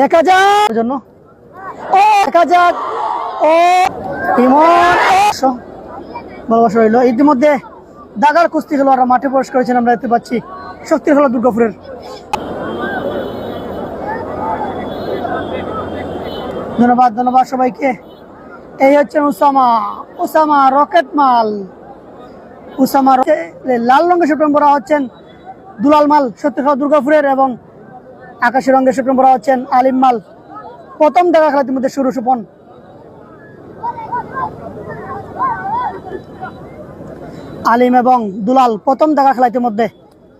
দেখা যাক। জন্য। ও, দেখা যাক। ও, ইমন ভালোবাসা রইল। ইতিমধ্যে দাগার কুস্তি খেলোয়াড়রা মাঠে প্রবেশ করেছেন আমরা দেখতে পাচ্ছি। শক্তির খেলা দুর্গাপুরের। ধন্যবাদ ধন্যবাদ সবাইকে। এই হচ্ছেন উসামা। উসামা রকেট মাল। উসামা লাল রঙের সেপ্টেম্বরা হচ্ছেন দুলাল মাল সত্যিকার দুর্গাপুরের এবং আকাশি রঙের বড় হচ্ছেন আলিম মাল। প্রথম দেখা খেলা মধ্যে শুরু সুপন। আলিম এবং দুলাল প্রথম দেখা খেলা ইতিমধ্যে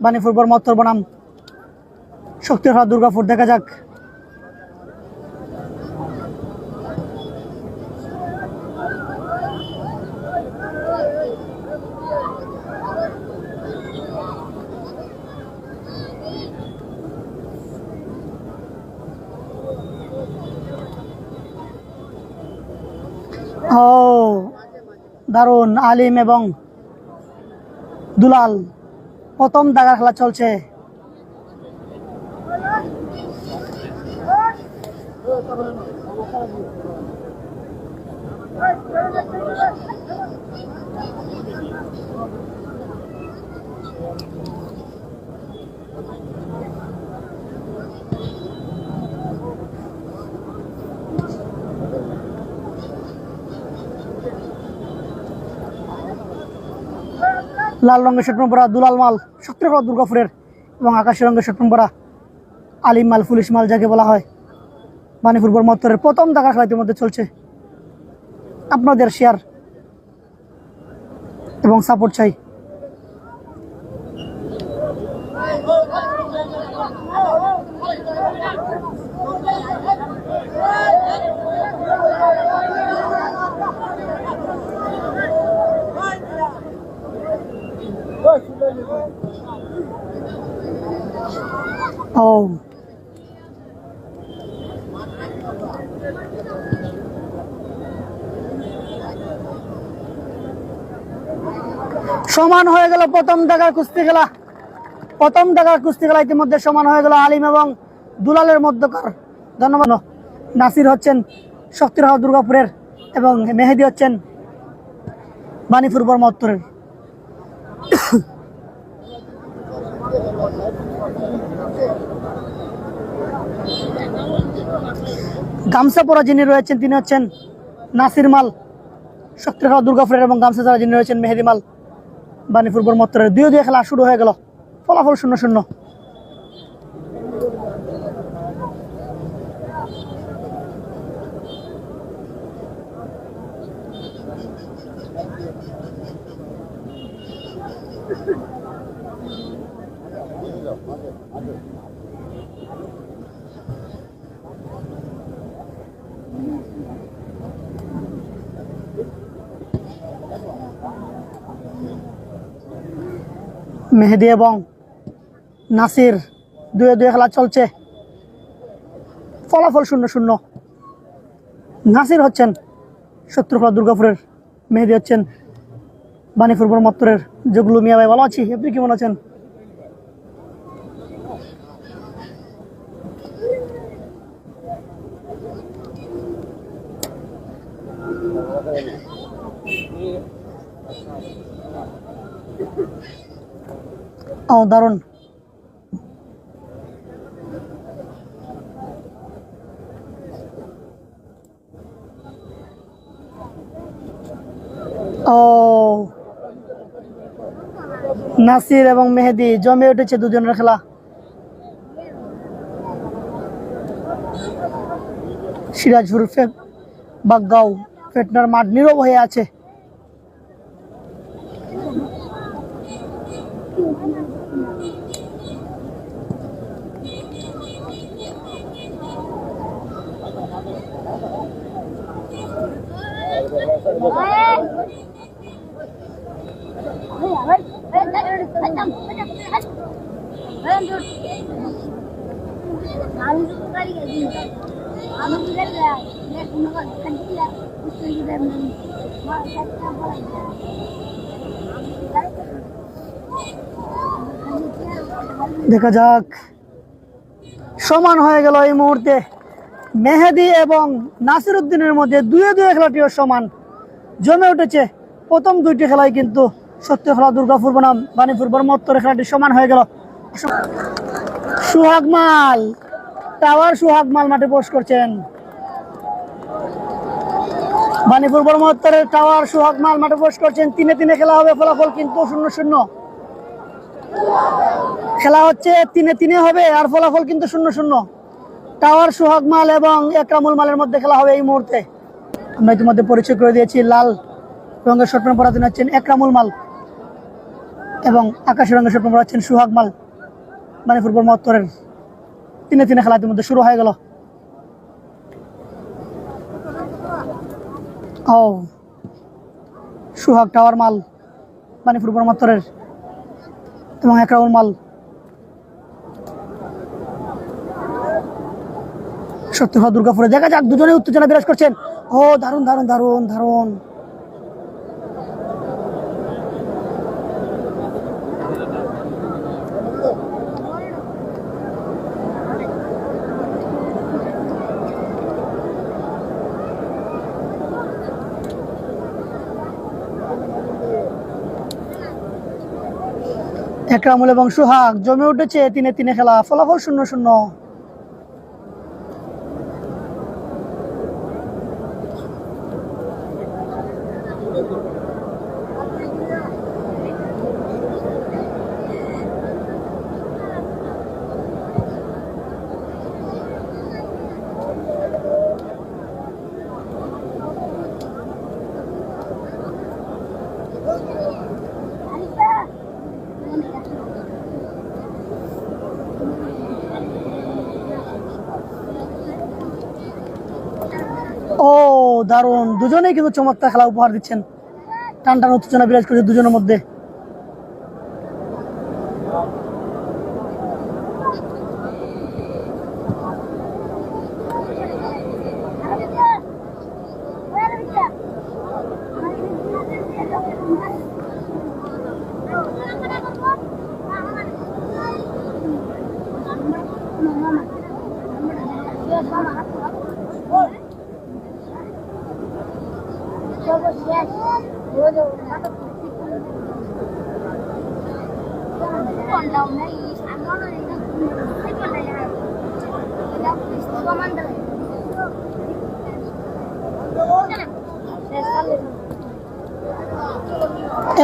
বাণীপুর বর্মত্তর বনাম। শক্তির খেলা দুর্গাপুর দেখা যাক। ও দারুণ আলিম এবং দুলাল। প্রথম দাগার খেলা চলছে। লাল রঙের শট পরা দুলাল মাল শক্তিগড় দুর্গাপুরের এবং আকাশি রঙের শট পরা আলিম মাল, পুলিশ মাল যাকে বলা হয়। মানিপুর বর্মত্তরের প্রথম দেখা খেলা ইতিমধ্যে চলছে। আপনাদের শেয়ার এবং সাপোর্ট চাই। ও সমান হয়ে গেল প্রথম দেখার কুস্তি খেলা। প্রথম দেখার কুস্তি খেলা ইতিমধ্যে সমান হয়ে গেল আলিম এবং দুলালের মধ্যকার। ধন্যবাদ। নাসির হচ্ছেন শক্তিরাহ দুর্গাপুরের এবং মেহেদি হচ্ছেন বাণীপুর বর্মত্তরের গামছা পরা যিনি রয়েছেন, তিনি হচ্ছেন নাসির মাল শক্তিরা দুর্গাপুরের এবং গামছা যারা যিনি রয়েছেন মেহেদি মাল, বাণীপুর বর্মত্তরের দুই দুই খেলা শুরু হয়ে গেল। ফলাফল শূন্য শূন্য। মেহেদি এবং নাসির দুয়ে দুয়ে খেলা চলছে। ফলাফল শূন্য শূন্য। নাসির হচ্ছেন শত্রুখলা দুর্গাপুরের, মেহেদি হচ্ছেন বাণীপুর ব্রহ্মত্তরের জগলু মিয়া ভাই, ভালো আছি? আপনি কেমন আছেন? দারুণ ও। নাসির এবং মেহেদি, জমে উঠেছে দুজনের খেলা। সিরাজ হুরফে বাগগাঁও ফেটনার মাঠ নীরব হয়ে আছে। দেখা যাক সমান হয়ে গেল এই মুহূর্তে মেহেদি এবং নাসির উদ্দিনের মধ্যে দুয়ে দুয়ে খেলাটিও সমান জমে উঠেছে প্রথম দুইটি খেলায় কিন্তু সত্য খেলা দুর্গাপুর বনাম বাণীপুর বর্মত্তরের খেলাটি সমান হয়ে গেল সুহাগ মাল টাওয়ার সুহাগ মাল মাঠে পোষ করছেন। বাণীপুর বর্মত্তরের টাওয়ার সুহাগ মাল মাঠে পোষ করছেন। তিনে তিনে খেলা হবে, ফলাফল কিন্তু শূন্য শূন্য। খেলা হচ্ছে তিনে তিনে হবে, আর ফলাফল কিন্তু শূন্য শূন্য। টাওয়ার সুহাগ মাল এবং একরামুল মালের মধ্যে খেলা হবে এই মুহূর্তে। আমরা ইতিমধ্যে পরিচয় করে দিয়েছি, লাল রঙের শর্ট প্যান্ট পরাতে হচ্ছেন একরামুল মাল এবং আকাশি রঙের শর্ট প্যান্ট পরাচ্ছেন সুহাগ মাল ফুটবল মহত্তরের তিনে তিনে খেলা ইতিমধ্যে শুরু হয়ে গেল। ও। সুহাগ টাওয়ার মাল মানে ফুটবল মহত্তরের এবং একরামুল মাল। সত্যি দুর্গাপুরে। দেখা যাক দুজনে উত্তেজনা বিরাজ করছেন। ও, দারুণ দারুণ দারুণ দারুণ। একরামুল এবং সোহাগ জমে উঠেছে তিনে তিনে খেলা ফলাফল শূন্য শূন্য ও দারুণ দুজনেই কিন্তু চমৎকার খেলা উপহার দিচ্ছেন। টান টান উত্তেজনা বিরাজ করছে দুজনের মধ্যে।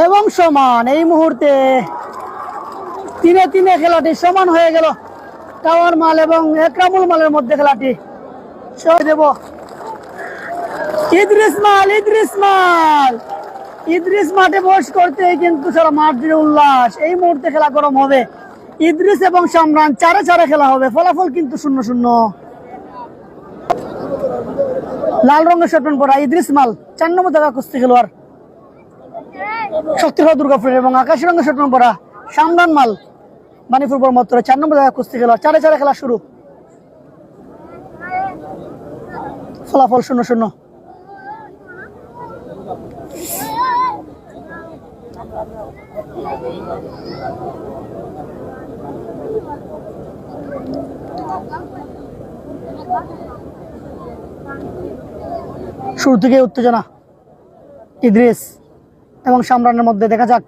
এবং সমান, এই মুহূর্তে তিনে তিনে খেলাটি সমান হয়ে গেল। টাওয়ার মাল এবং একরামুল মালের মধ্যে খেলাটি দেব। ইদ্রিস মাল ইদ্রিস মাল! ইদ্রিস মাঠে বস করতে কিন্তু সারা মাঠ উল্লাস। এই মুহূর্তে খেলা গরম হবে। ইদ্রিস এবং সামরান চারে চারে খেলা হবে। ফলাফল কিন্তু শূন্য শূন্য। লাল রঙের শর্ট পরা ইদ্রিস মাল। চার নম্বর জায়গা কুস্তি খেলোয়াড়। শক্তিগড় দুর্গাপুরের এবং আকাশি রঙের প্যান্ট পরা সামরান মাল। মানিপুর বর্মত্তর চার নম্বর জায়গা কুস্তি খেলোয়াড়। চারে চারে খেলা শুরু। ফলাফল শূন্য শূন্য। শুরু থেকে উত্তেজনা, ইদ্রিস এবং সামরানের মধ্যে। দেখা যাক।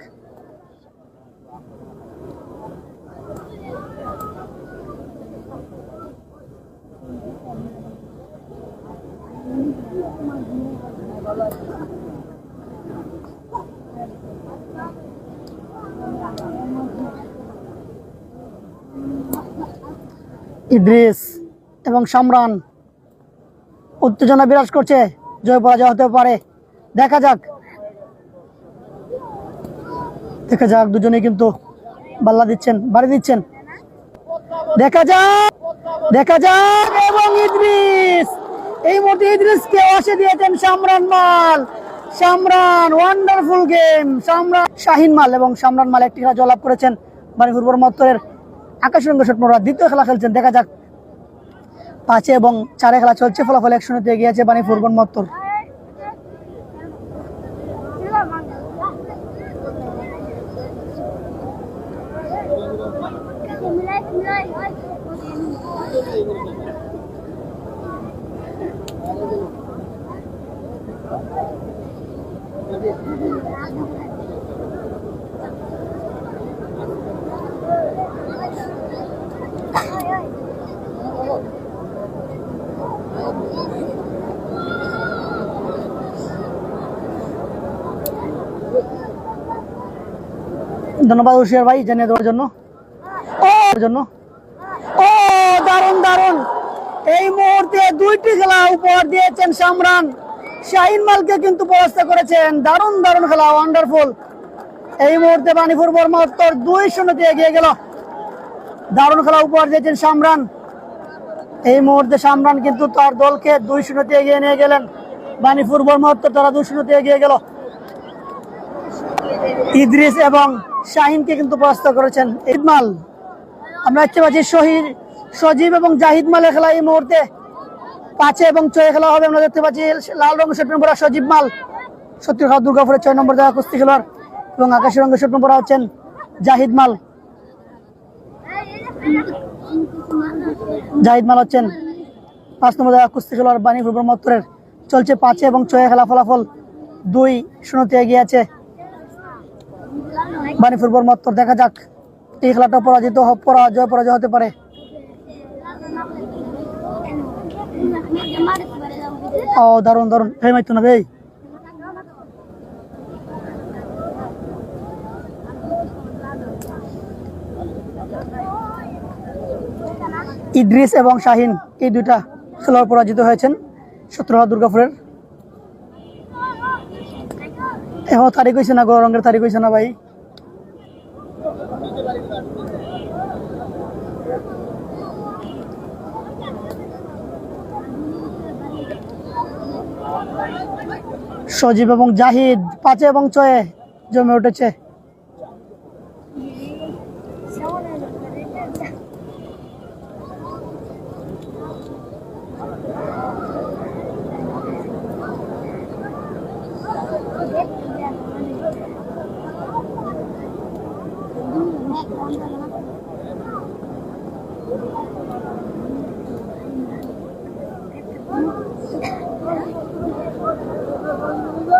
ইদ্রিস এবং সামরান উত্তেজনা বিরাজ করছে। জয় পরাজয় হতে পারে। দেখা যাক। দেখা যাক দুজনে কিন্তু বাল্লা দিচ্ছেন, বাড়ি দিচ্ছেন। দেখা যাক দেখা যাক, এবং ইদ্রিস, এই মুহূর্তে ইদ্রিসকে অসে দিয়েছেন সামরান মাল। সামরান ওয়ান্ডারফুল গেম সামরান, শাহিন মাল এবং সামরান মাল একটি খেলা জয়লাভ করেছেন বাণীপুর বর্মত্তরের আকাশ রঙ্গ শটমোড়া দ্বিতীয় খেলা খেলছেন। দেখা যাক পাঁচে এবং চারে খেলা চলছে ফলাফল একশূন্যতে এগিয়ে আছে বাণী ফুরগন মত্তর। ধন্যবাদ হুশিয়ার ভাই জানিয়ে দেওয়ার জন্য। জন্য। ও দারুণ দারুণ এই মুহূর্তে দুইটি খেলা উপহার দিয়েছেন সামরান। শাহিন মালকে কিন্তু পরাস্ত করেছেন। দারুণ দারুণ খেলা ওয়ান্ডারফুল এই মুহূর্তে বানিপুর বর্মা উত্তর দুই শূন্যতে এগিয়ে গেল। দারুণ খেলা উপহার দিয়েছেন সামরান। এই মুহূর্তে সামরান কিন্তু তার দলকে দুই শূন্যতে এগিয়ে নিয়ে গেলেন। বানিপুর বর্মা উত্তর তারা দুই শূন্যতে এগিয়ে গেল। ইদ্রিস এবং শাহিনকে কিন্তু পরাস্ত করেছেন। ইদমাল আমরা দেখতে পাচ্ছি শহীদ, সজীব এবং জাহিদ মালের খেলা এই মুহূর্তে পাঁচে এবং ছয়ে খেলা হবে। আমরা দেখতে পাচ্ছি লাল রঙের শট নম্বর সজীব মাল। সত্যি খাওয়া দুর্গাপুরের ছয় নম্বর জায়গা কুস্তি খেলোয়াড় এবং আকাশি রঙের শট নম্বর হচ্ছেন জাহিদ মাল। জাহিদ মাল হচ্ছেন পাঁচ নম্বর জায়গা কুস্তি খেলোয়াড় বাণী ফুটবল মত্তরের চলছে পাঁচে এবং ছয়ে খেলা ফলাফল দুই শূন্যতে এগিয়ে আছে। বাণী ফুটবল মত্তর দেখা যাক। এই খেলাটা পরাজিত পরাজয় পরাজয় হতে পারে। ও দারুণ দারুণ এই মাইতো না ভাই ইদ্রিস এবং শাহিন, এই দুইটা খেলোয়াড় পরাজিত হয়েছেন সতেরোলা দুর্গাপুরের। এখন তারিখ হয়েছে না গো তারিখ হয়েছে না ভাই? সজীব এবং জাহিদ, পাঁচে এবং ছয়ে জমে উঠেছে।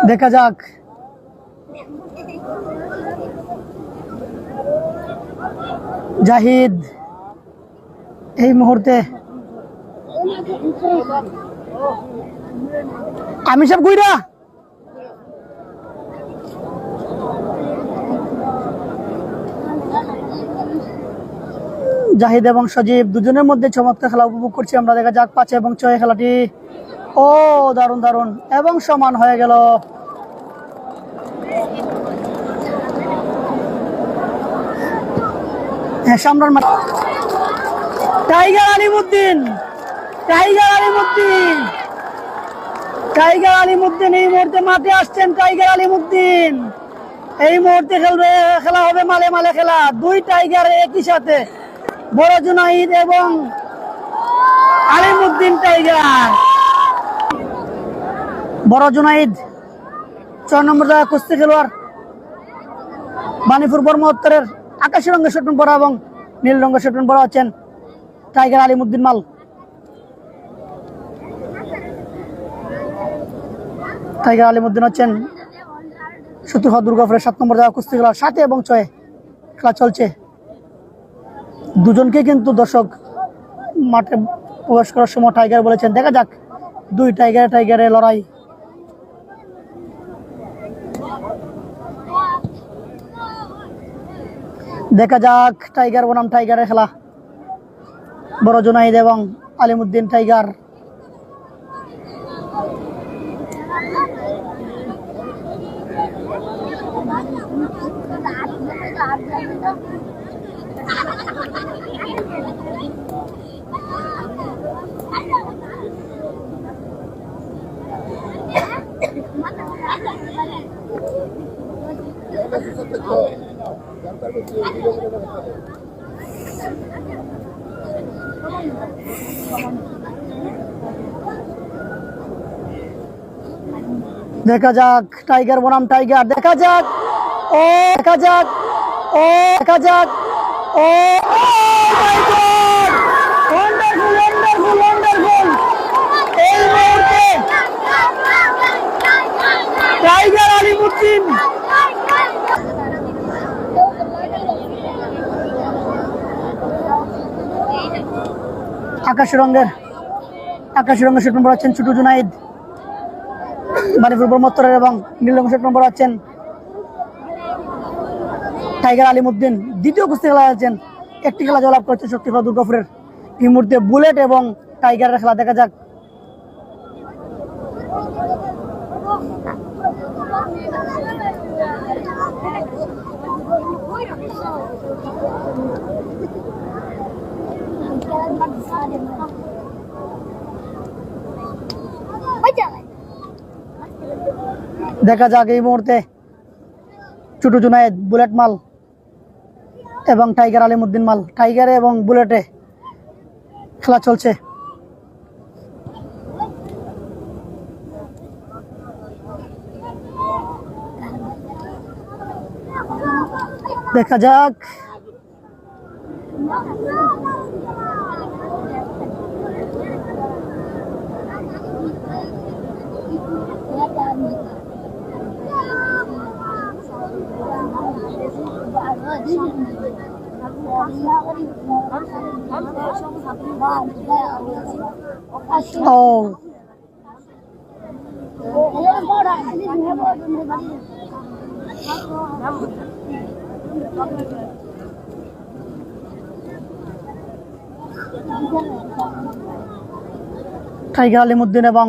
দেখা যাক। জাহিদ, এই মুহূর্তে আমি সব গুইরা জাহিদ এবং সজীব দুজনের মধ্যে চমৎকার খেলা উপভোগ করছি। আমরা দেখা যাক পাঁচে এবং ছয় খেলাটি ও, দারুণ দারুণ। এবং সমান হয়ে গেল। হ্যাঁ tiger Alimuddin tiger Alimuddin. Tiger Alimuddin এই মুহূর্তে মাঠে আসছেন টাইগার আলিমুদ্দিন। এই মুহূর্তে খেলবে, খেলা হবে মালে মালে খেলা। দুই টাইগার একই সাথে। বড় জুনাইদ এবং আলিমুদ্দিন টাইগার। বড় জুনাইদ, ছয় নম্বর জায়গা কুস্তি খেলোয়াড় বানিপুর বর্মা উত্তরের আকাশি রঙের শটন পরা এবং নীল রঙের শটন পরা হচ্ছেন টাইগার আলিমুদ্দিন মাল। টাইগার আলিমুদ্দিন হচ্ছেন সত্যি দুর্গাপুরের সাত নম্বর জায়গা কুস্তি খেলোয়াড় সাথে এবং ছয়ে খেলা চলছে। দুজনকে কিন্তু দর্শক মাঠে প্রবেশ করার সময় টাইগার বলেছেন, দেখা যাক দুই টাইগার টাইগারে লড়াই দেখা যাক টাইগার বনাম টাইগারের খেলা। বড় জুনাইদ এবং আলিমুদ্দিন টাইগার দেখা যাক টাইগার বনাম টাইগার দেখা যাক ও দেখা যাক ও দেখা যাক ও ওয়ান্ডারফুল ওয়ান্ডারফুল ওয়ান্ডারফুল এই মুহূর্তে টাইগার আলিমুদ্দিন আকাশ রঙের আকাশ রঙের শুট নম্বর আছেন ছুটু জুনাইদ। মানিপুর ব্রহ্মোত্তরের এবং নীল রঙের শুট নম্বর আছেন টাইগার আলিমুদ্দিন। দ্বিতীয় কুস্তি খেলা আছেন, একটি খেলা জয়লাভ করছে শক্তিফা দুর্গাপুরের। এই মুহূর্তে বুলেট এবং টাইগারের খেলা দেখা যাক দেখা যাক এই মুহূর্তে চুটু জুনায়েদ বুলেট মাল এবং টাইগার আলিমুদ্দিন মাল। টাইগারে এবং বুলেটে খেলা চলছে। দেখা যাক। ও টাইগার আলিমুদ্দিন এবং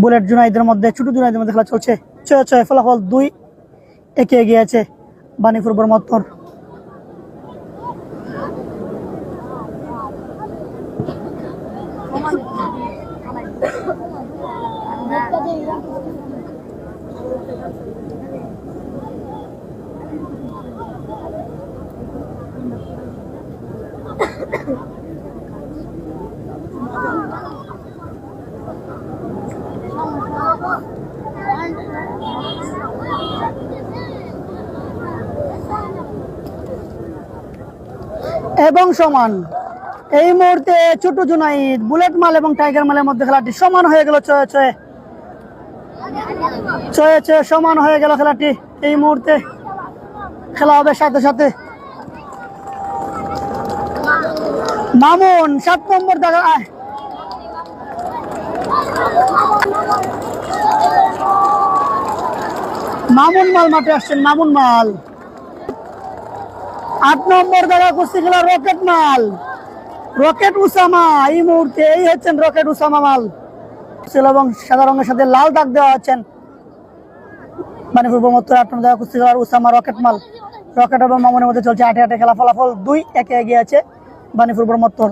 বুলেট জুনাইদের মধ্যে, ছোট জুনাইদের মধ্যে খেলা চলছে। ছয় ছয় ফলাফল দুই একে এগিয়ে আছে। বানিপুর বর্মত্তর এবং সমান। এই মুহূর্তে ছোট জুনাইদ, বুলেট মাল এবং টাইগার মালের মধ্যে খেলাটি সমান হয়ে গেল, ছয়ে ছয়ে। ছয়ে ছয়ে সমান হয়ে গেল খেলাটি। এই মুহূর্তে খেলা হবে সাথে সাথে। মামুন, সাত নম্বর দেখা। মামুন মাল মাঠে আসছেন, মামুন মাল। আট নম্বর দ্বারা কুস্তি খেলা রকেট মাল। রকেট উসামা, এই মুহূর্তে এই হচ্ছেন রকেট উসামা মাল। ছিল এবং সাদা রঙের সাথে লাল দাগ দেওয়া হচ্ছেন মানে পূর্ব আট নম্বর দ্বারা কুস্তি খেলার উসামা রকেট মাল। রকেট এবং মামুনের মধ্যে চলছে আটে আটে খেলা ফলাফল। দুই একে এগিয়ে আছে বানিপুর ব্রহ্মত্তর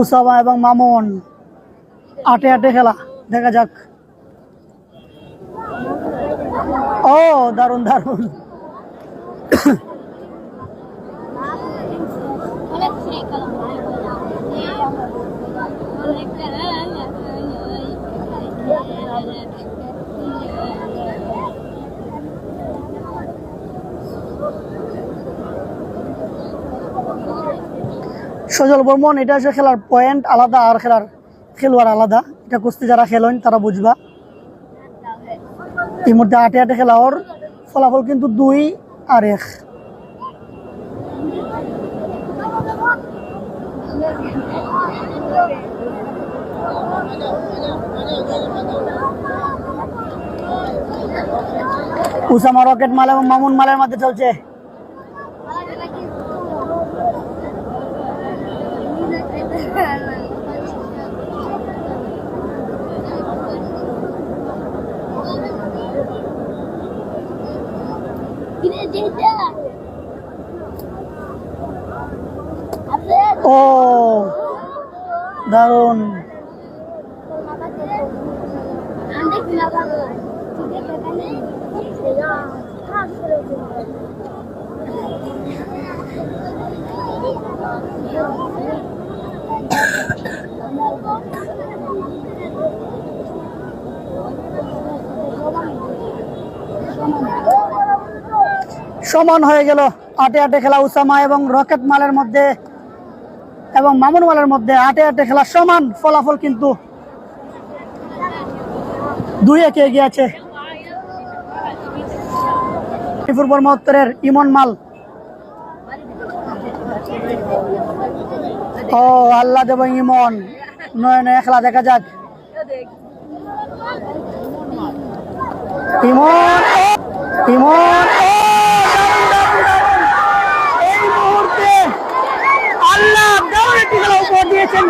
উসামা এবং মামুন আটে আটে খেলা। দেখা যাক। ও দারুণ দারুণ সজল বর্মন, এটা হচ্ছে খেলার পয়েন্ট আলাদা আর খেলার খেলোয়াড় আলাদা। এটা কুস্তি যারা খেলেন তারা বুঝবা। এই মধ্যে আটে আটে খেলা ওর। ফলাফল কিন্তু দুই আর এক। উসামা রকেট মাল এবং মামুন মালের মধ্যে চলছে। ও সমান হয়ে গেল। আটে আটে খেলা উসামা এবং রকেট মালের মধ্যে এবং মামুন মালের মধ্যে আটে আটে খেলা সমান ফলাফল কিন্তু দুই একে এগিয়ে আছে। ত্রিপুর বর্মা ইমন মাল। ও, আল্লাহ দেব ইমন। নয় নয় খেলা দেখা যাক। ইমন ইমন ও, দারুণ, দারুণ, দারুণ। এই মুহূর্তে আল্লাহ একটি খেলা দিয়েছেন।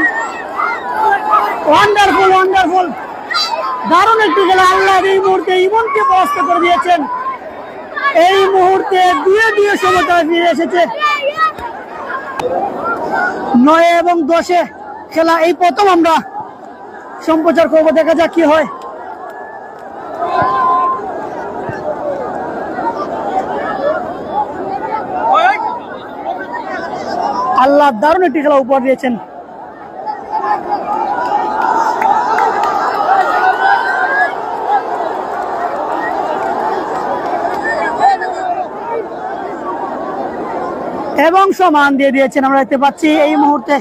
দারুণ একটি খেলা আল্লাহ এই মুহূর্তে ইমনকে পরাস্ত করে দিয়েছেন। এই মুহূর্তে দুয়ে দুয়ে সমতা ফিরে এসেছে। নয় এবং দশে খেলা এই প্রথম আমরা সম্প্রচার করব, দেখা যাক কি হয়। আল্লাহ দারুণ একটি খেলা উপহার দিয়েছেন। এবং সমান দিয়ে দিয়েছেন আমরা দেখতে পাচ্ছি এই মুহূর্তে।